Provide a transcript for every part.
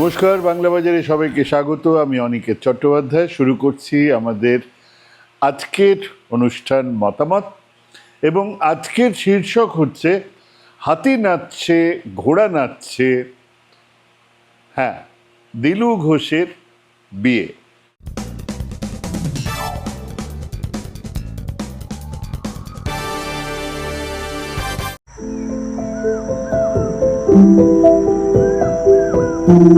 নমস্কার, বাংলা বাজারে সবাইকে স্বাগত। আমি অনিকেত চট্টোপাধ্যায়। শুরু করছি আমাদের আজকের অনুষ্ঠান মতামত। এবং আজকের শীর্ষক হচ্ছে, হাতি নাচছে, ঘোড়া নাচছে। হ্যাঁ দিলু ঘোষের বিয়ে। দিলু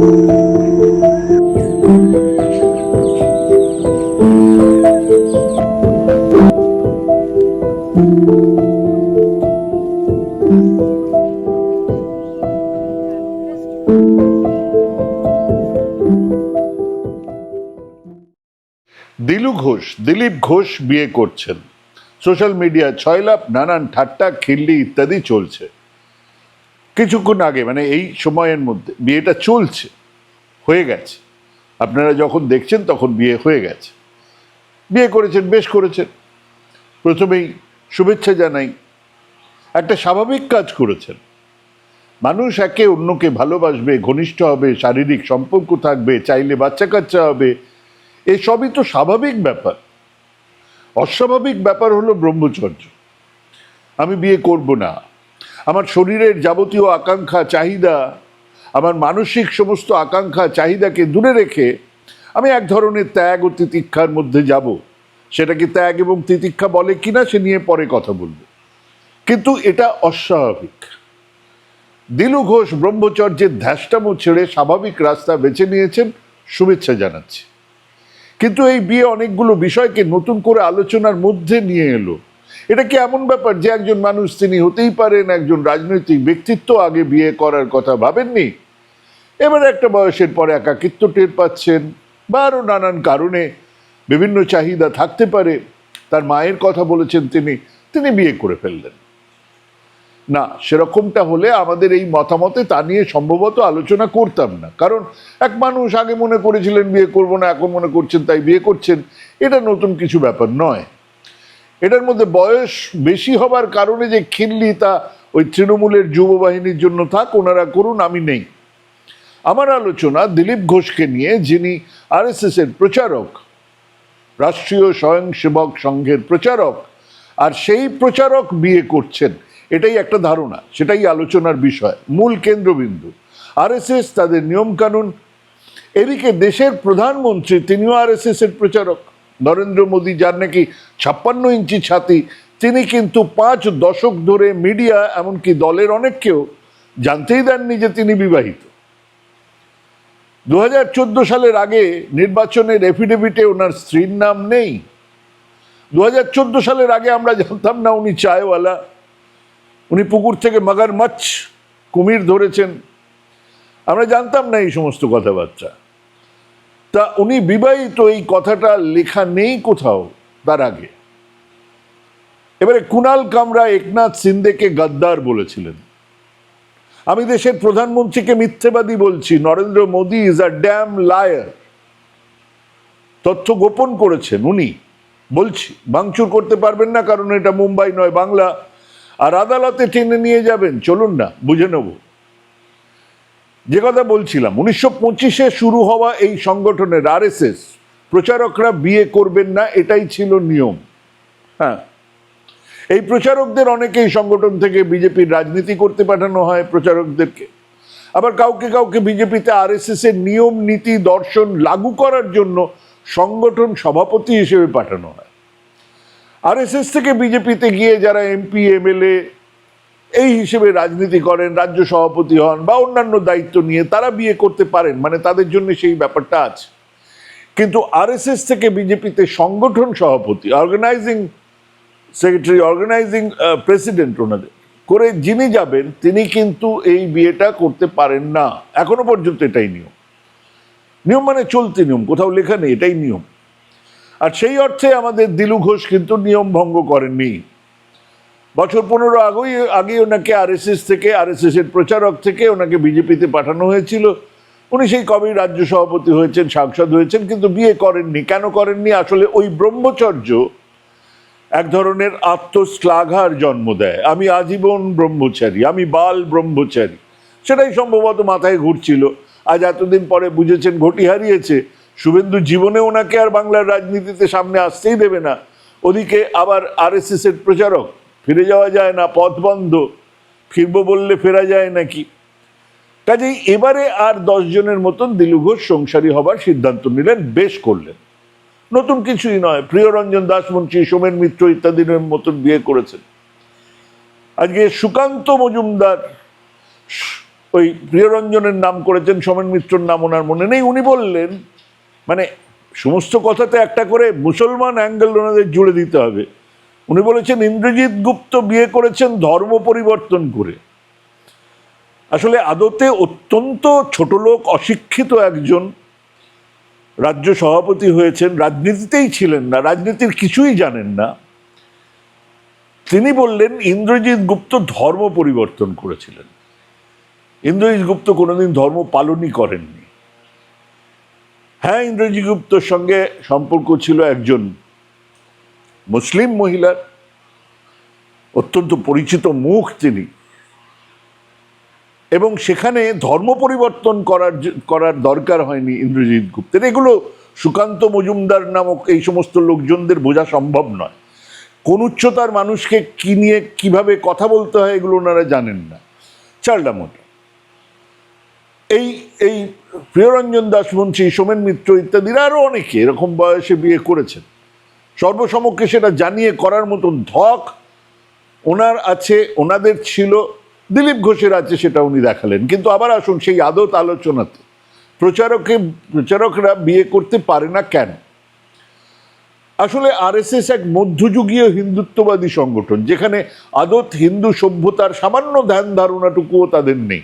ঘোষ, দিলীপ ঘোষ বিয়ে করছেন। সোশ্যাল মিডিয়া ছয় লাভ নানান ঠাট্টা, খিল্লি ইত্যাদি চলছে। কিছুক্ষণ আগে মানে এই সময়ের মধ্যে, বিয়েটা চলছে, হয়ে গেছে। আপনারা যখন দেখছেন, তখন বিয়ে হয়ে গেছে। বিয়ে করেছেন, বেশ করেছেন। প্রথমেই শুভেচ্ছা জানাই। একটা স্বাভাবিক কাজ করেছেন। মানুষ একে অন্যকে ভালোবাসবে, ঘনিষ্ঠ হবে, শারীরিক সম্পর্ক থাকবে, চাইলে বাচ্চা কাচ্চা হবে এসবই তো স্বাভাবিক ব্যাপার। অস্বাভাবিক ব্যাপার হলো ব্রহ্মচর্য। আমি বিয়ে করব না। আমার শরীরের যাবতীয় আকাঙ্ক্ষা, চাহিদা, আমার মানসিক সমস্ত আকাঙ্ক্ষা, চাহিদাকে দূরে রেখে আমি এক ধরনের ত্যাগ ও তিতিক্ষার মধ্যে যাব। সেটাকে ত্যাগ এবং তিতিক্ষা বলে কিনা সে নিয়ে পরে কথা বলব। কিন্তু এটা অস্বাভাবিক। দিলু ঘোষ ব্রহ্মচর্যের ধ্যাসটামো ছেড়ে স্বাভাবিক রাস্তা বেছে নিয়েছেন, শুভেচ্ছা জানাচ্ছি। কিন্তু এই বিয়ে অনেকগুলো বিষয়কে নতুন করে আলোচনার মধ্যে নিয়ে এলো। এটা কি এমন ব্যাপার যে একজন মানুষ তিনি হতেই পারেন, একজন রাজনৈতিক ব্যক্তিত্ব আগে বিয়ে করার কথা ভাবেননি? এবারে একটা বয়সের পরে একাকিত্ব টের পাচ্ছেন বা আরও নানান কারণে বিভিন্ন চাহিদা থাকতে পারে। তার মায়ের কথা বলেছেন তিনি তিনি বিয়ে করে ফেললেন। না, সেরকমটা হলে আমাদের এই মতামতে তা নিয়ে সম্ভবত আলোচনা করতাম না। কারণ এক মানুষ আগে মনে করেছিলেন বিয়ে করব না, এখন মনে করছেন তাই বিয়ে করছেন। এটা নতুন কিছু ব্যাপার নয়। এটার মধ্যে বয়স বেশি হবার কারণে যে খিল্লি তা ওই তৃণমূলের যুব বাহিনীর জন্য থাক, ওনারা করুন, আমি নেই। আমার আলোচনা দিলীপ ঘোষকে নিয়ে, যিনি আরএসএস এর প্রচারক, রাষ্ট্রীয় স্বয়ংসেবক সংঘের প্রচারক, আর সেই প্রচারক বিয়ে করছেন, এটাই একটা ধারণা, সেটাই আলোচনার বিষয়, মূল কেন্দ্রবিন্দু। আরএসএস তাদের নিয়মকানুন, এদিকে দেশের প্রধানমন্ত্রী, তিনিও আরএসএস এর প্রচারক। নরেন্দ্র মোদী যার নাকি ছাপ্পান্ন ইঞ্চি ছাতি, তিনি কিন্তু পাঁচ দশক ধরে মিডিয়া, এমনকি দলের অনেককেও জানতেই দেননি যে তিনি বিবাহিত। দু হাজার চোদ্দ সালের আগে নির্বাচনের এফিডেভিটে ওনার স্ত্রীর নাম নেই। দু হাজার চোদ্দ সালের আগে আমরা জানতাম না উনি চায়ওয়ালা। উনি পুকুর থেকে মাগার মাছ কুমির ধরেছেন। আমরা জানতাম না এই সমস্ত কথাবার্তা। তা উনি বিবাহিত, এই কথাটা লেখা নেই কোথাও তার আগে। এবারে কুনাল কামরা একনাথ সিন্দেকে গাদ্দার বলেছিলেন। আমি দেশের প্রধানমন্ত্রীকে মিথ্যেবাদী বলছি, Narendra Modi is a damn liar তথ্য গোপন করেছেন উনি। বলছি, ভাঙচুর করতে পারবেন না কারণ এটা মুম্বাই নয়, বাংলা। আর আদালতে টেনে নিয়ে যাবেন, চলুন না, বুঝে নেব। যে কথা বলছিলাম, উনিশশো পঁচিশে শুরু হওয়া এই সংগঠনের আরএসএস প্রচারকরা বিয়ে করবেন না, এটাই ছিল নিয়ম। হ্যাঁ। এই প্রচারকদের অনেকেই সংগঠন থেকে বিজেপির রাজনীতি করতে পাঠানো হয় প্রচারকদেরকে। আবার কাউকে কাউকে বিজেপিতে আরএসএস এর নিয়ম, নীতি, দর্শন লাগু করার জন্য সংগঠন সভাপতি হিসেবে পাঠানো হয়। আরএসএস থেকে বিজেপিতে গিয়ে যারা এমপি এমএলএ এই হিসেবে রাজনীতি করেন, রাজ্য সভাপতি হন বা অন্যান্য দায়িত্ব নিয়ে তারা বিয়ে করতে পারেন মানে তাদের জন্য সেই ব্যাপারটা আছে। কিন্তু আরএসএস থেকে বিজেপিতে সংগঠন সভাপতি অর্গানাইজিং সেক্রেটারি অর্গানাইজিং প্রেসিডেন্ট ওনাদের, করে যিনি যাবেন, তিনি কিন্তু এই বিয়েটা করতে পারেন না। এখনও পর্যন্ত এটাই নিয়ম। নিয়ম মানে চলতি নিয়ম, কোথাও লেখা নেই, এটাই নিয়ম। আর সেই অর্থে আমাদের দিলু ঘোষ কিন্তু নিয়ম ভঙ্গ করেননি। বছর পনেরো আগেই আগে ওনাকে আরএসএস থেকে আরএসএস এর প্রচারক থেকে ওনাকে বিজেপিতে পাঠানো হয়েছিল। উনি সেই কবেই রাজ্য সভাপতি হয়েছেন, সাংসদ হয়েছেন, কিন্তু বিয়ে করেননি। কেন করেননি? আসলে ওই ব্রহ্মচর্য এক ধরনের আত্মশ্লাঘার জন্ম দেয়। আমি আজীবন ব্রহ্মচারী, আমি বাল ব্রহ্মচারী। সেটাই সম্ভবত মাথায় ঘুরছিল। আজ এতদিন পরে বুঝেছেন, ঘটি হারিয়েছে। শুভেন্দু জীবনে ওনাকে আর বাংলার রাজনীতিতে সামনে আসতেই দেবে না। ওদিকে আবার আরএসএস এর প্রচারক ফিরে যাওয়া যায় না, পথ বন্ধ। ফিরবো বললে ফেরা যায় নাকি? কাজেই এবারে আর দশ জনের মতন দিলু ঘোষ সংসারী হবার সিদ্ধান্ত নিলেন, বেশ করলেন। নতুন কিছুই নয়, প্রিয়রঞ্জন দাসমুন্সী সোমেন মিত্র ইত্যাদির মতন বিয়ে করেছেন। আজকে সুকান্ত মজুমদার ওই প্রিয়রঞ্জনের নাম করেছেন, সোমেন মিত্রর নাম ওনার মনে নেই। উনি বললেন মানে সমস্ত কথাতে একটা করে মুসলমান অ্যাঙ্গেল ওনাদের জুড়ে দিতে হবে। উনি বলেছেন, ইন্দ্রজিৎ গুপ্ত বিয়ে করেছেন ধর্ম পরিবর্তন করে। আসলে আদতে অত্যন্ত ছোট লোক, অশিক্ষিত একজন, রাজ্য সভাপতি হয়েছেন, রাজনীতিতেই ছিলেন না, রাজনীতির কিছুই জানেন না। তিনি বললেন, ইন্দ্রজিৎ গুপ্ত ধর্ম পরিবর্তন করেছিলেন। ইন্দ্রজিৎ গুপ্ত কোনোদিন ধর্ম পালনই করেননি। হ্যাঁ ইন্দ্রজিৎ গুপ্তর সঙ্গে সম্পর্ক ছিল একজন মুসলিম মহিলার অত্যন্ত পরিচিত মুখ তিনি। এবং সেখানে ধর্ম পরিবর্তন করার করার দরকার হয়নি ইন্দ্রজিৎ গুপ্তের এগুলো সুকান্ত মজুমদার নামক এই সমস্ত লোকজনদের বোঝা সম্ভব নয়। কোন উচ্চতার মানুষকে কি নিয়ে কীভাবে কথা বলতে হয় এগুলো ওনারা জানেন না। চালটা মোটা এই এই প্রিয়রঞ্জন দাসমুন্সী সোমেন মিত্র ইত্যাদিরা আরও অনেকে এরকম বয়সে বিয়ে করেছেন। সর্বসমক্ষে সেটা জানিয়ে করার মতন ধক ওনার আছে, ওনাদের ছিল, দিলীপ ঘোষের আছে সেটা উনি দেখালেন। কিন্তু আবার আসুন সেই আদত আলোচনাতে। প্রচারকে, প্রচারকরা বিয়ে করতে পারে না কেন? আসলে আরএসএস এক মধ্যযুগীয় হিন্দুত্ববাদী সংগঠন, যেখানে আদত হিন্দু সভ্যতার সামান্য ধ্যান ধারণাটুকুও তাদের নেই।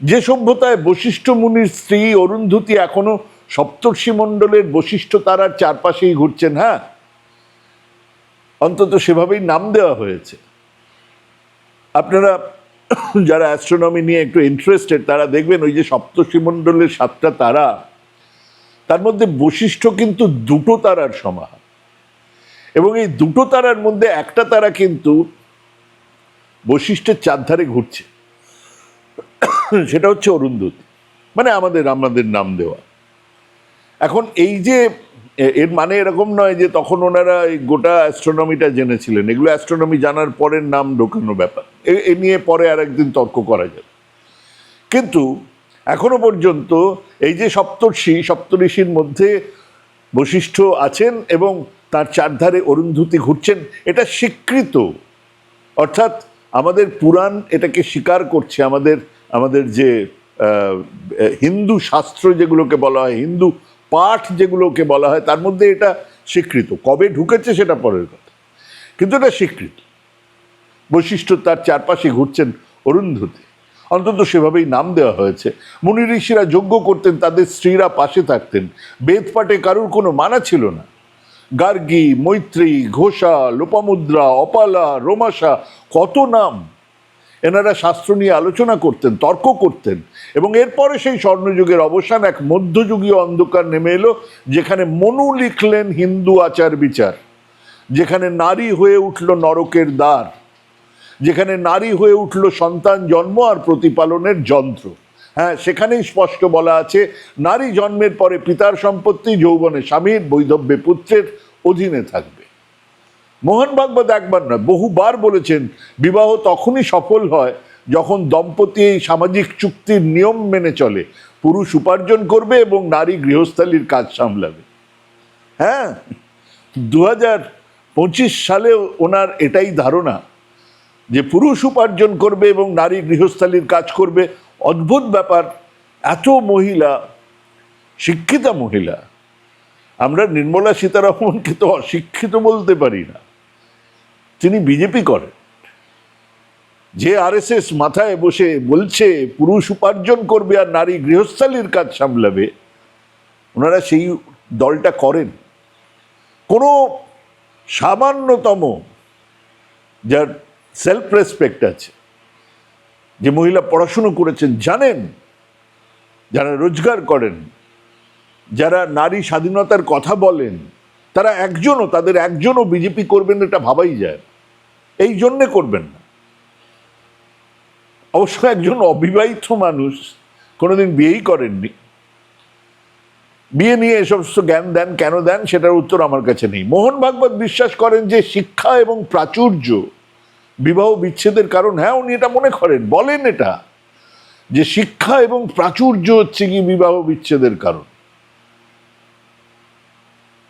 যে সভ্যতায় বশিষ্ঠ মুনির স্ত্রী অরুন্ধতী এখনও সপ্তর্ষি মণ্ডলের বশিষ্ঠ তারার চারপাশেই ঘুরছেন হ্যাঁ? অন্তত সেভাবেই নাম দেওয়া হয়েছে। আপনারা যারা অ্যাস্ট্রোনমি নিয়ে একটু ইন্টারেস্টেড তারা দেখবেন ওই যে সপ্তর্ষি মণ্ডলের সাতটা তারা, তার মধ্যে বৈশিষ্ট্য কিন্তু দুটো তারার সমাহার। এবং এই দুটো তারার মধ্যে একটা তারা কিন্তু বৈশিষ্ট্যের চারধারে ঘুরছে। সেটা হচ্ছে অরুন্ধতী। মানে আমাদের আমাদের নাম দেওয়া। এখন এই যে এর মানে এরকম নয় যে তখন ওনারা এই গোটা অ্যাস্ট্রোনমিটা জেনেছিলেন। এগুলো অ্যাস্ট্রোনমি জানার পরের নাম ঢোকানো ব্যাপার। এ- নিয়ে পরে আরেকদিন তর্ক করা যাবে। কিন্তু এখনও পর্যন্ত এই যে সপ্তর্ষি সপ্তঋষির মধ্যে বৈশিষ্ট্য আছেন এবং তার চারধারে অরুন্ধতী ঘুরছেন, এটা স্বীকৃত। অর্থাৎ আমাদের পুরাণ এটাকে স্বীকার করছে, আমাদের আমাদের যে হিন্দু শাস্ত্র যেগুলোকে বলা হয়, হিন্দু পাঠ যেগুলোকে বলা হয়, তার মধ্যে এটা স্বীকৃত। কবে ঢুকেছে সেটা পরের কথা। কিন্তু এটা স্বীকৃত। বৈশিষ্ট্য তার চারপাশে ঘুরছেন অরুন্ধতী। অন্তত সেভাবেই নাম দেওয়া হয়েছে। মুনি ঋষিরা যজ্ঞ করতেন, তাদের স্ত্রীরা পাশে থাকতেন। বেদ পাঠে কারুর কোনো মানা ছিল না। গার্গী মৈত্রী ঘোষা, লোপামুদ্রা, অপালা রোমাশা কত নাম এনারা শাস্ত্র নিয়ে আলোচনা করতেন, তর্ক করতেন এবং এরপরে সেই স্বর্ণযুগের অবসান এক মধ্যযুগীয় অন্ধকার নেমে এলো, যেখানে মনু লিখলেন হিন্দু আচার বিচার, যেখানে নারী হয়ে উঠল নরকের দ্বার, যেখানে নারী হয়ে উঠল সন্তান জন্ম আর প্রতিপালনের যন্ত্র। হ্যাঁ সেখানেই স্পষ্ট বলা আছে, নারী জন্মের পরে পিতার সম্পত্তি, যৌবনে স্বামীর, বৈধব্যে পুত্রের অধীনে থাকবে। মোহন ভাগবত একবার নয়, বহুবার বলেছেন, বিবাহ তখনই সফল হয় যখন দম্পতি এই সামাজিক চুক্তির নিয়ম মেনে চলে। পুরুষ উপার্জন করবে এবং নারী গৃহস্থালির কাজ সামলাবে। হ্যাঁ দু পঁচিশ সালে ওনার এটাই ধারণা যে পুরুষ উপার্জন করবে এবং নারী গৃহস্থালির কাজ করবে। অদ্ভুত ব্যাপার, এত মহিলা, শিক্ষিতা মহিলা। আমরা নির্মলা সীতারামনকে তো অশিক্ষিত বলতে পারি না। তিনি বিজেপি করেন যে আরএসএস মাথায় বসে বলছে, পুরুষ উপার্জন করবে আর নারী গৃহস্থালির কাজ সামলাবে, ওনারা সেই দলটা করেন কোনো সামান্যতম যার সেলফ রেসপেক্ট আছে, যে মহিলা পড়াশুনো করেছেন, জানেন, যারা রোজগার করেন, যারা নারী স্বাধীনতার কথা বলেন, তারা একজনও, তাদের একজনও বিজেপি করবেন এটা ভাবাই যায়। এই জন্যে করবেন না। অবশ্য একজন অবিবাহিত মানুষ কোনোদিন বিয়েই করেননি। বিয়ে নিয়ে এ সমস্ত জ্ঞান দেন, কেন দেন সেটার উত্তর আমার কাছে নেই। মোহন ভাগবত বিশ্বাস করেন যে শিক্ষা এবং প্রাচুর্য, বিবাহ বিচ্ছেদের কারণ হ্যাঁ উনি এটা মনে করেন, বলেন এটা, যে শিক্ষা এবং প্রাচুর্য হচ্ছে কি বিবাহ বিচ্ছেদের কারণ।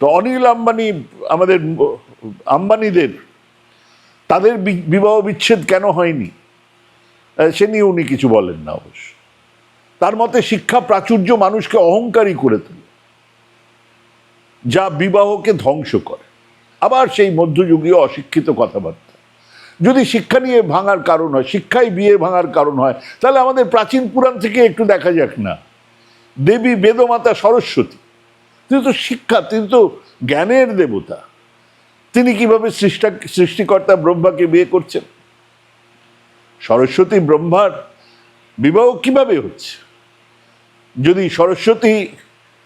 তো অনিল আম্বানি, আমাদের আম্বানিদের তাদের বিবাহ বিচ্ছেদ কেন হয়নি? সে নিয়ে উনি কিছু বলেন না অবশ্য। তার মতে শিক্ষা প্রাচুর্য মানুষকে অহংকারী করে তোলে, যা বিবাহকে ধ্বংস করে। আবার সেই মধ্যযুগীয় অশিক্ষিত কথাবার্তা। যদি শিক্ষা নিয়ে ভাঙার কারণ হয়, শিক্ষাই বিয়ে ভাঙার কারণ হয়, তাহলে আমাদের প্রাচীন পুরাণ থেকে একটু দেখা যাক না। দেবী বেদমাতা সরস্বতী, তিনি তো শিক্ষা, তিনি তো জ্ঞানের দেবতা। তিনি কীভাবে সৃষ্টা, সৃষ্টিকর্তা ব্রহ্মাকে বিয়ে করছেন? সরস্বতী ব্রহ্মার বিবাহ কীভাবে হচ্ছে? যদি সরস্বতী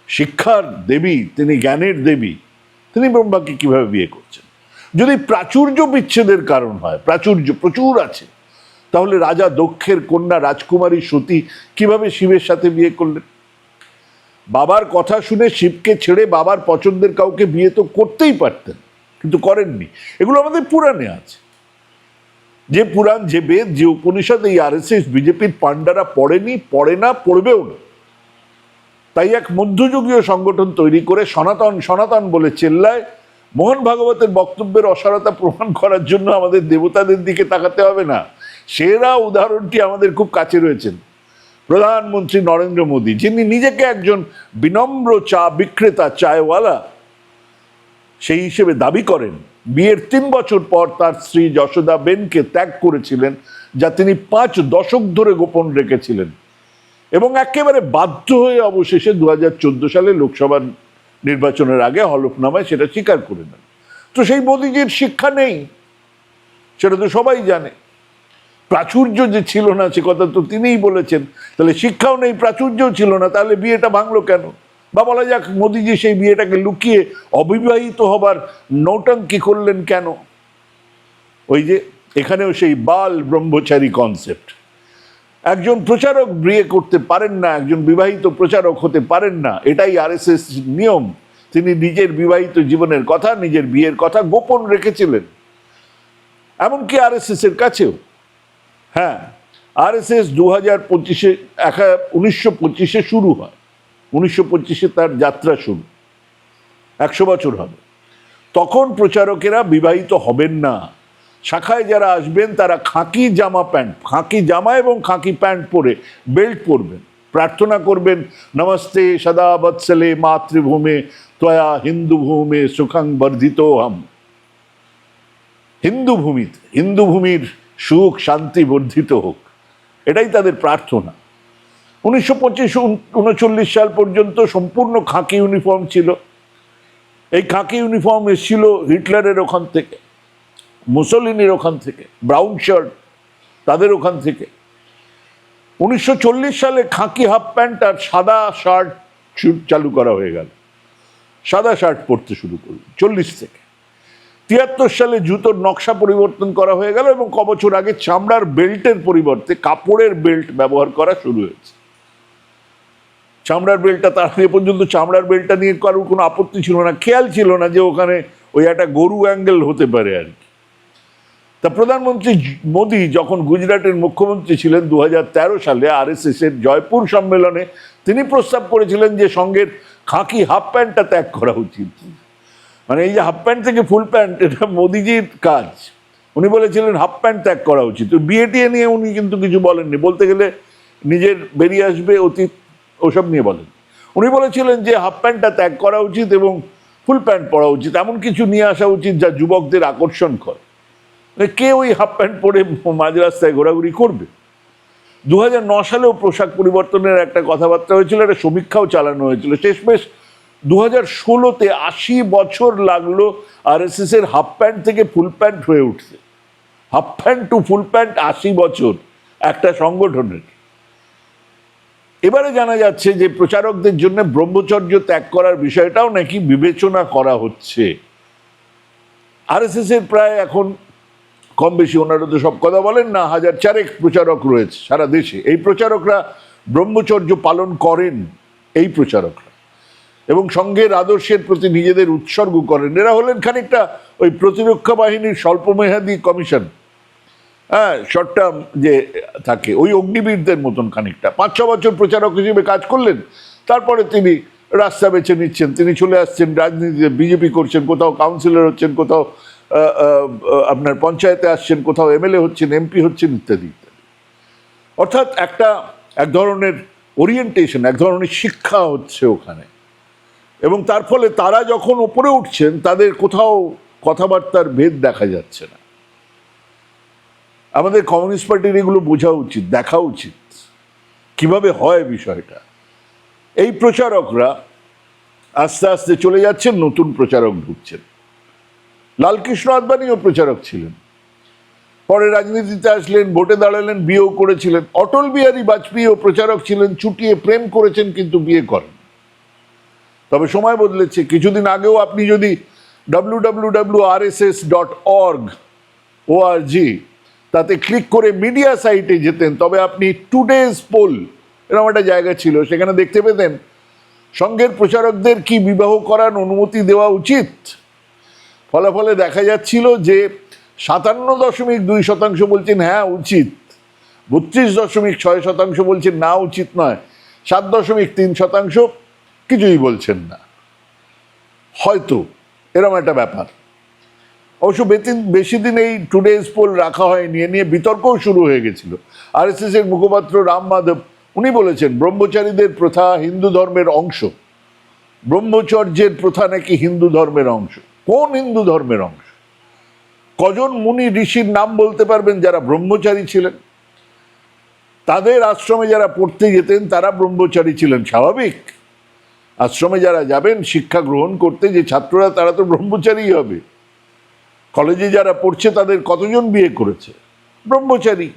শিক্ষার দেবী, তিনি জ্ঞানের দেবী, তিনি ব্রহ্মাকে কীভাবে বিয়ে করছেন? যদি প্রাচুর্য বিচ্ছেদের কারণ হয়, প্রাচুর্য প্রচুর আছে, তাহলে রাজা দক্ষের কন্যা রাজকুমারী সতী কীভাবে শিবের সাথে বিয়ে করলেন? বাবার কথা শুনে শিবকে ছেড়ে বাবার পছন্দের কাউকে বিয়ে তো করতেই পারতেন। কিন্তু করেননি। এগুলো আমাদের পুরাণে আছে। যে পুরাণ, যে বেদ, যে উপনিষদ, এই আর এস এস বিজেপির পাণ্ডারা পড়েনি, পড়ে না, পড়বেও না। তাই এক মধ্যযুগীয় সংগঠন তৈরি করে সনাতন সনাতন বলে চেল্লায় মোহন ভাগবতের বক্তব্যের অসারতা প্রমাণ করার জন্য আমাদের দেবতাদের দিকে তাকাতে হবে না। সেরা উদাহরণটি আমাদের খুব কাছে রয়েছেন প্রধানমন্ত্রী নরেন্দ্র মোদী, যিনি নিজেকে একজন বিনম্র চা বিক্রেতা, চায়ওয়ালা সেই হিসেবে দাবি করেন, বিয়ের তিন বছর পর তার স্ত্রী যশোদা বেনকে ত্যাগ করেছিলেন, যা তিনি পাঁচ দশক ধরে গোপন রেখেছিলেন। এবং একেবারে বাধ্য হয়ে অবশেষে দু হাজার চোদ্দ সালে লোকসভা নির্বাচনের আগে হলফনামায় সেটা স্বীকার করে নেন। তো সেই মোদীজির শিক্ষা নেই, সেটা তো সবাই জানে। প্রাচুর্য যে ছিল না সে কথা তো তিনিই বলেছেন, তাহলে শিক্ষাও নেই, প্রাচুর্যও ছিল না, তাহলে বিয়েটা ভাঙলো কেন? বা বলা যাক মোদিজি সেই বিয়েটাকে লুকিয়ে অবিবাহিত হবার নৌটঙ্কি করলেন কেন? ওই যে এখানেও সেই বাল ব্রহ্মচারী কনসেপ্ট একজন প্রচারক বিয়ে করতে পারেন না, একজন বিবাহিত প্রচারক হতে পারেন না, এটাই আরএসএস নিয়ম। তিনি নিজের বিবাহিত জীবনের কথা, নিজের বিয়ের কথা গোপন রেখেছিলেন। এমনকি আরএসএস এর কাছেও। হ্যাঁ আরএসএস দু হাজার পঁচিশে, একা, উনিশশো পঁচিশে শুরু হয়। উনিশশো পঁচিশে তার যাত্রা শুরু। একশো বছর হবে। তখন প্রচারকেরা বিবাহিত হবেন না। শাখায় যারা আসবেন, তারা খাকি জামা প্যান্ট, খাঁকি জামা এবং খাকি প্যান্ট পরে বেল্ট পরবেন। প্রার্থনা করবেন, নমস্তে সদা বৎসলে মাতৃভূমে, ত্বয়া হিন্দু ভূমে সুখাং বর্ধিত হাম। হিন্দু ভূমিতে হিন্দু ভূমির সুখ, শান্তি বর্ধিত হোক। এটাই তাদের প্রার্থনা। উনিশশো পঁচিশ উনচল্লিশ সাল পর্যন্ত সম্পূর্ণ খাকি ইউনিফর্ম ছিল। এই খাকি ইউনিফর্ম এসেছিল হিটলারের ওখান থেকে, মুসলিনের ওখান থেকে, ব্রাউন শার্ট তাদের ওখান থেকে। উনিশশো চল্লিশ সালে খাকি হাফ প্যান্ট আর সাদা শার্ট চালু করা হয়ে গেল। সাদা শার্ট পরতে শুরু করল, চল্লিশ থেকে। তিয়াত্তর সালে জুতোর নকশা পরিবর্তন করা হয়ে গেল এবং ক বছর আগে চামড়ার বেল্টের পরিবর্তে কাপড়ের বেল্ট ব্যবহার করা শুরু হয়েছে। চামড়ার বেল্টটা তার আগে পর্যন্ত চামড়ার বেল্টটা নিয়ে কারোর কোনো আপত্তি ছিল না, খেয়াল ছিল না যে ওখানে ওই একটা গরু অ্যাঙ্গেল হতে পারে আর কি। তা প্রধানমন্ত্রী মোদী যখন গুজরাটের মুখ্যমন্ত্রী ছিলেন দু হাজার তেরো সালে আরএসএস এর জয়পুর সম্মেলনে, তিনি প্রস্তাব করেছিলেন যে সঙ্গের খাঁকি হাফ প্যান্টটা ত্যাগ করা উচিত। মানে এই যে হাফ প্যান্ট থেকে ফুল প্যান্ট এটা মোদিজির কাজ। উনি বলেছিলেন হাফ প্যান্ট ত্যাগ করা উচিত। তো বিয়ে নিয়ে উনি কিন্তু কিছু বলেননি। বলতে গেলে নিজের বেরিয়ে আসবে অতীত ওসব নিয়ে বলেন। উনি বলেছিলেন যে হাফ প্যান্টটা ত্যাগ করা উচিত এবং ফুল প্যান্ট পরা উচিত, এমন কিছু নিয়ে আসা উচিত যা যুবকদের আকর্ষণ করে। মানে কে ওই হাফ প্যান্ট পরে মাঝ রাস্তায় ঘোরাঘুরি করবে? দু সালেও পোশাক পরিবর্তনের একটা কথাবার্তা হয়েছিল, একটা সমীক্ষাও চালানো হয়েছিল। শেষমেশ দু হাজার ষোলোতে আশি বছর লাগল আর এস এর হাফ প্যান্ট থেকে ফুল প্যান্ট হয়ে উঠছে। Half pant to full pant আশি বছর একটা সংগঠনের। এবারে জানা যাচ্ছে যে প্রচারকদের জন্য ব্রহ্মচর্য ত্যাগ করার বিষয়টাও নাকি বিবেচনা করা হচ্ছে। আরএসএস এর প্রায় এখন কম বেশি ওনারা তো সব কথা বলেন না, হাজার চারেক প্রচারক রয়েছে সারা দেশে। এই প্রচারকরা ব্রহ্মচর্য পালন করেন, এই প্রচারকরা। এবং সঙ্গের আদর্শের প্রতি নিজেদের উৎসর্গ করেন। এরা হলেন খানিকটা ওই প্রতিরক্ষা বাহিনীর স্বল্প স্বল্পমেয়াদী কমিশন। হ্যাঁ শর্ট টার্ম যে থাকে, ওই অগ্নিবীরদের মতন খানিকটা। পাঁচ, ছ বছর প্রচারক হিসেবে কাজ করলেন, তারপরে তিনি রাস্তা বেছে নিচ্ছেন, তিনি চলে আসছেন, রাজনীতিতে বিজেপি করছেন, কোথাও কাউন্সিলর হচ্ছেন, কোথাও আপনার পঞ্চায়েতে আসছেন, কোথাও এমএলএ হচ্ছেন এমপি হচ্ছেন, ইত্যাদি ইত্যাদি। অর্থাৎ একটা, এক ধরনের ওরিয়েন্টেশন এক ধরনের শিক্ষা হচ্ছে ওখানে। এবং তার ফলে তারা যখন উপরে উঠছেন, তাদের কোথাও কথাবার্তার ভেদ দেখা যাচ্ছে না। আমাদের কমিউনিস্ট পার্টির এগুলো বোঝা উচিত, দেখা উচিত। কীভাবে হয় বিষয়টা? এই প্রচারকরা আস্তে আস্তে চলে যাচ্ছেন, নতুন প্রচারক ঢুকছেন। লালকৃষ্ণ আদবানিও প্রচারক ছিলেন। পরে রাজনীতিতে আসলেন, ভোটে দাঁড়ালেন, বিয়েও করেছিলেন। অটল বিহারী বাজপেয়ীও প্রচারক ছিলেন, চুটিয়ে প্রেম করেছেন, কিন্তু বিয়ে করেন। তবে সময় বদলেছে। কিছুদিন আগেও আপনি যদি W W W R S S dot org ORG তাতে ক্লিক করে মিডিয়া সাইটে যেতেন। তবে আপনি টুডেজ পোল এরকম একটা জায়গা ছিল, সেখানে দেখতে পেতেন, সঙ্গের প্রচারকদের কি বিবাহ করার অনুমতি দেওয়া উচিত? ফলাফলে দেখা যাচ্ছিল যে সাতান্ন দশমিক দুই শতাংশ বলছেন হ্যাঁ উচিত। বত্রিশ দশমিক ছয় শতাংশ বলছেন, না, উচিত নয়। সাত দশমিক তিন শতাংশ কিছুই বলছেন না। হয়তো এরকম একটা ব্যাপার। অবশ্য বেশি দিন এই টুডেজ পোল রাখা হয়নি, এ নিয়ে বিতর্কও শুরু হয়ে গেছিল। আর এস এর মুখপাত্র রাম মাধব, উনি বলেছেন, ব্রহ্মচারীদের প্রথা হিন্দু ধর্মের অংশ। ব্রহ্মচর্যের প্রথা নাকি হিন্দু ধর্মের অংশ? কোন হিন্দু ধর্মের অংশ? কজন মুনি ঋষির নাম বলতে পারবেন যারা ব্রহ্মচারী ছিলেন? তাদের আশ্রমে যারা পড়তে যেতেন, তারা ব্রহ্মচারী ছিলেন, স্বাভাবিক। আশ্রমে যারা যাবেন, শিক্ষা গ্রহণ করতে যে ছাত্ররা, তারা তো ব্রহ্মচারীই হবে। কলেজে যারা পড়ছে তাদের কতজন বিয়ে করেছে? ব্রহ্মচারী।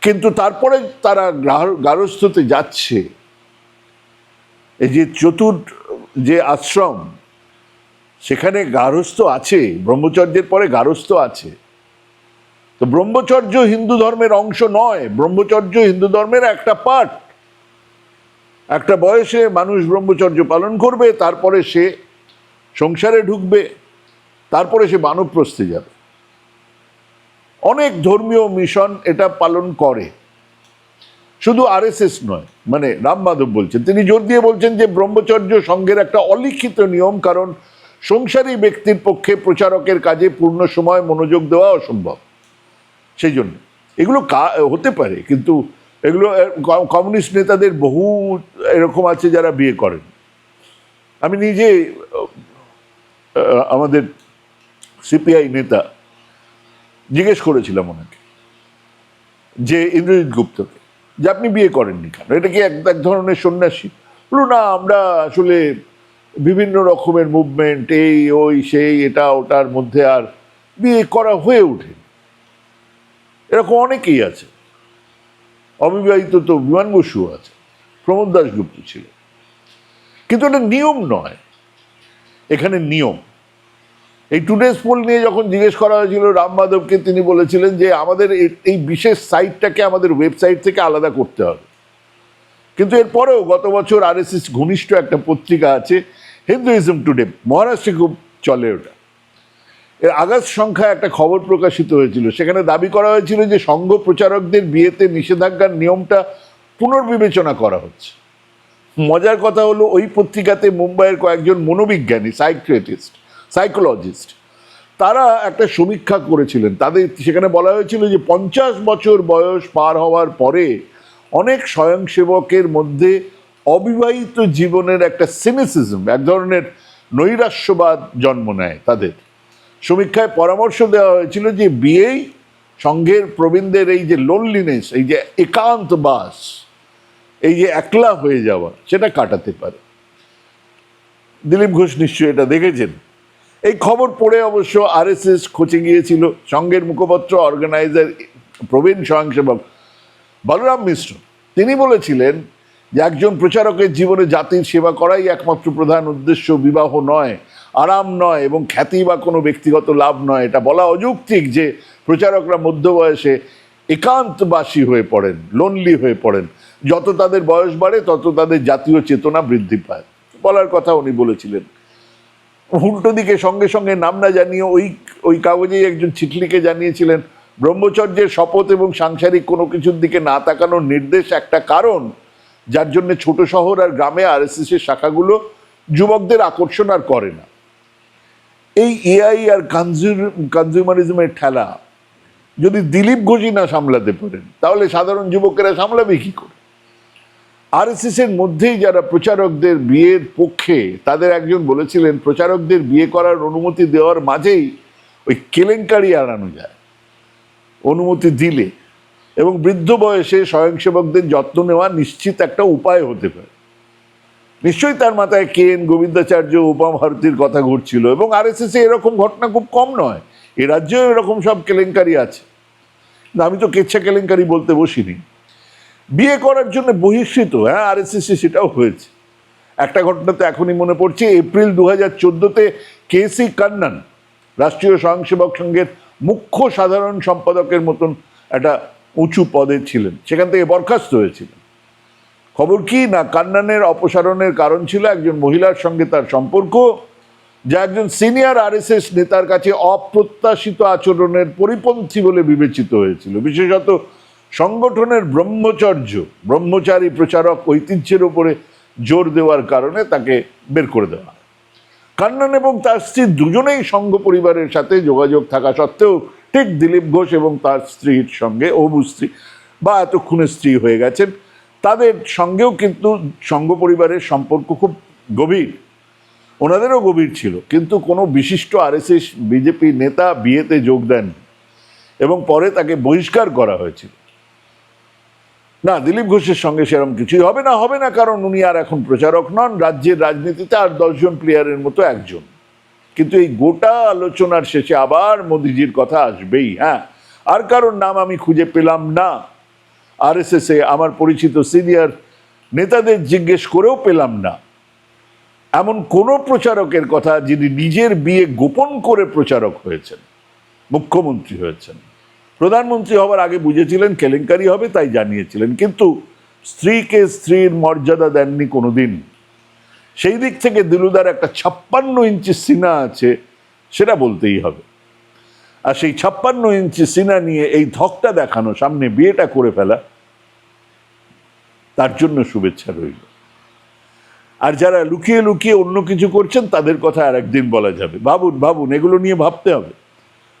কিন্তু তারপরে তারা গার- গারস্থতে যাচ্ছে। এই যে চতুর যে আশ্রম, সেখানে গারস্থ আছে, ব্রহ্মচর্যের পরে গারস্থ আছে। তো ব্রহ্মচর্য হিন্দু ধর্মের অংশ নয়, ব্রহ্মচর্য হিন্দু ধর্মের একটা পার্ট। একটা বয়সে মানুষ ব্রহ্মচর্য পালন করবে, তারপরে সে সংসারে ঢুকবে। তারপরে সে বানপ্রস্থে যাবে। অনেক ধর্মীয় মিশন এটা পালন করে। শুধু আরএসএস নয় মানে রাম মাধব বলছেন, তিনি জোর দিয়ে বলছেন যে ব্রহ্মচর্য সংঘের একটা অলিখিত নিয়ম, কারণ সংসারী ব্যক্তির পক্ষে প্রচারকের কাজে পূর্ণ সময় মনোযোগ দেওয়া অসম্ভব। সেই জন্য এগুলো হতে পারে, কিন্তু এগুলো কমিউনিস্ট নেতাদের বহু এরকম আছে যারা বিয়ে করেন। আমি নিজে আমাদের সিপিআই নেতা জিজ্ঞেস করেছিলাম ওনাকে যে ইন্দ্রজিৎ গুপ্তকে যে আপনি বিয়ে করেননি কেন? এটা কি এক এক ধরনের সন্ন্যাসী? বলল, না, আমরা আসলে বিভিন্ন রকমের মুভমেন্ট এই, ওই, সেই, এটা, ওটার মধ্যে আর বিয়ে করা হয়ে ওঠে এরকম অনেকেই আছে। অবিবাহিত তো বিমান বসুও আছে, প্রমোদ দাসগুপ্ত ছিল কিন্তু এটা নিয়ম নয়। এখানে নিয়ম এই টুডেস পোল নিয়ে যখন জিজ্ঞেস করা হয়েছিল, রাম মাধবকে তিনি বলেছিলেন যে আমাদের এই- বিশেষ সাইটটাকে আমাদের ওয়েবসাইট থেকে আলাদা করতে হবে। কিন্তু এরপরেও গত বছর আরএসএস ঘনিষ্ঠ একটা পত্রিকা আছে হিন্দুইজম টুডে মহারাষ্ট্রে খুব চলে ওটা। এর আগস্ট সংখ্যায় একটা খবর প্রকাশিত হয়েছিল, সেখানে দাবি করা হয়েছিল যে সংঘ প্রচারকদের বিয়েতে নিষেধাজ্ঞার নিয়মটা পুনর্বিবেচনা করা হচ্ছে। মজার কথা হলো, ওই পত্রিকাতে মুম্বাইয়ের কয়েকজন মনোবিজ্ঞানী সাইক্রেটিস্ট সাইকোলজিস্ট। তারা একটা সমীক্ষা করেছিলেন। তাদের সেখানে বলা হয়েছিল যে পঞ্চাশ বছর বয়স পার হওয়ার পরে অনেক স্বয়ংসেবকের মধ্যে অবিবাহিত জীবনের একটা সিনিসিজম, এক ধরনের নৈরাশ্যবাদ জন্ম নেয় তাদের। সমীক্ষায় পরামর্শ দেওয়া হয়েছিল যে বিয়েই সংঘের প্রবীণদের এই যে লোনলিনেস এই যে একান্ত বাস এই যে একলা হয়ে যাওয়া, সেটা কাটাতে পারে। দিলীপ ঘোষ নিশ্চয়ই এটা দেখেছেন। এই খবর পড়ে অবশ্য আরএসএস খোঁচে গিয়েছিল। সংঘের মুখপত্র, অর্গানাইজার, প্রবীণ স্বয়ংসেবক বলরাম মিশ্র। তিনি বলেছিলেন যে একজন প্রচারকের জীবনে জাতির সেবা করাই একমাত্র প্রধান উদ্দেশ্য, বিবাহ নয়, আরাম নয় এবং খ্যাতি বা কোনো ব্যক্তিগত লাভ নয়। এটা বলা অযৌক্তিক যে প্রচারকরা মধ্য বয়সে একান্তবাসী হয়ে পড়েন লোনলি হয়ে পড়েন। যত তাদের বয়স বাড়ে, তত তাদের জাতীয় চেতনা বৃদ্ধি পায়। বলার কথা উনি বলেছিলেন। উল্টো দিকে সঙ্গে সঙ্গে নাম না জানিয়ে ওই ওই কাগজেই একজন চিঠলিকে জানিয়েছিলেন, ব্রহ্মচর্যের শপথ এবং সাংসারিক কোনো কিছুর দিকে না তাকানোর নির্দেশ একটা কারণ, যার জন্য ছোট শহর আর গ্রামে আর এর শাখাগুলো যুবকদের আকর্ষণ আর করে না। এই এআই আর কনজিউমারিজমের ঠেলা যদি দিলীপ ঘোষই না সামলাতে পারেন, তাহলে সাধারণ যুবকেরা সামলাবে কী করে? আরএসএস এর মধ্যেই যারা প্রচারকদের বিয়ের পক্ষে তাদের একজন বলেছিলেন প্রচারকদের বিয়ে করার অনুমতি দেওয়ার মাঝেই ওই কেলেঙ্কারি এড়ানো যায় অনুমতি দিলে। এবং বৃদ্ধ বয়সে স্বয়ংসেবকদের যত্ন নেওয়া নিশ্চিত একটা উপায় হতে পারে। নিশ্চয়ই তার মাথায় কে এন গোবিন্দাচার্য উপা ভারতীর কথা ঘুরছিল এবং আরএসএস এরকম ঘটনা খুব কম নয়। এ রাজ্যেও এরকম সব কেলেঙ্কারি আছে। না, আমি তো কেচ্ছা কেলেঙ্কারি বলতে বসিনি। বিয়ে করার জন্য বহিষ্কৃত হ্যাঁ আর এস সেটাও হয়েছে। একটা ঘটনা তো এখনই মনে পড়ছে, এপ্রিল দু হাজার চোদ্দোতে কে সি কান্নান, রাষ্ট্রীয় স্বয়ংসেবক সংঘের মুখ্য সাধারণ সম্পাদকের মতন একটা উঁচু পদে ছিলেন। সেখান থেকে বরখাস্ত হয়েছিলেন। খবর কি? না, কান্নানের অপসারণের কারণ ছিল একজন মহিলার সঙ্গে তার সম্পর্ক, যা একজন সিনিয়র আরএসএস নেতার কাছে অপ্রত্যাশিত আচরণের পরিপন্থী বলে বিবেচিত হয়েছিল। বিশেষত সংগঠনের ব্রহ্মচর্য, ব্রহ্মচারী প্রচারক ঐতিহ্যের উপরে জোর দেওয়ার কারণে তাকে বের করে দেওয়া। কান্নান এবং তার স্ত্রী দুজনেই সংঘ পরিবারের সাথে যোগাযোগ থাকা সত্ত্বেও ঠিক দিলীপ ঘোষ এবং তার স্ত্রীর সঙ্গে অবু স্ত্রী বা এতক্ষণে স্ত্রী হয়ে গেছেন। তাদের সঙ্গেও কিন্তু সংঘ পরিবারের সম্পর্ক খুব গভীর। ওনাদেরও গভীর ছিল, কিন্তু কোনো বিশিষ্ট আরএসএস, বিজেপি নেতা বিয়েতে যোগ দেন এবং পরে তাকে বহিষ্কার করা হয়েছিল। না, দিলীপ ঘোষের সঙ্গে সেরকম কিছুই হবে না হবে না, কারণ উনি আর এখন প্রচারক নন, রাজ্যের রাজনীতিতে আর দশজন প্লেয়ারের মতো একজন। কিন্তু এই গোটা আলোচনার শেষে আবার মোদিজির কথা আসবেই হ্যাঁ। আর কারোর নাম আমি খুঁজে পেলাম না। আর এস এ আমার পরিচিত সিনিয়র নেতাদের জিজ্ঞেস করেও পেলাম না। এমন কোনো প্রচারকের কথা যিনি নিজের বিয়ে গোপন করে প্রচারক হয়েছেন, মুখ্যমন্ত্রী হয়েছেন। প্রধানমন্ত্রী হওয়ার আগে বুঝেছিলেন কেলেঙ্কারি হবে, তাই জানিয়েছিলেন। কিন্তু স্ত্রীকে স্ত্রীর মর্যাদা দেননি কোনোদিন। সেই দিক থেকে দিলুদার একটা ছাপ্পান্ন ইঞ্চি সিনা আছে, সেটা বলতেই হবে। আর সেই ছাপ্পান্ন ইঞ্চি সিনা নিয়ে এই ধকটা দেখানো, সামনে বিয়েটা করে ফেলা, তার জন্য শুভেচ্ছা রইল। আর যারা লুকিয়ে লুকিয়ে অন্য কিছু করছেন, তাদের কথা আর একদিন বলা যাবে। ভাবুন ভাবুন, এগুলো নিয়ে ভাবতে হবে।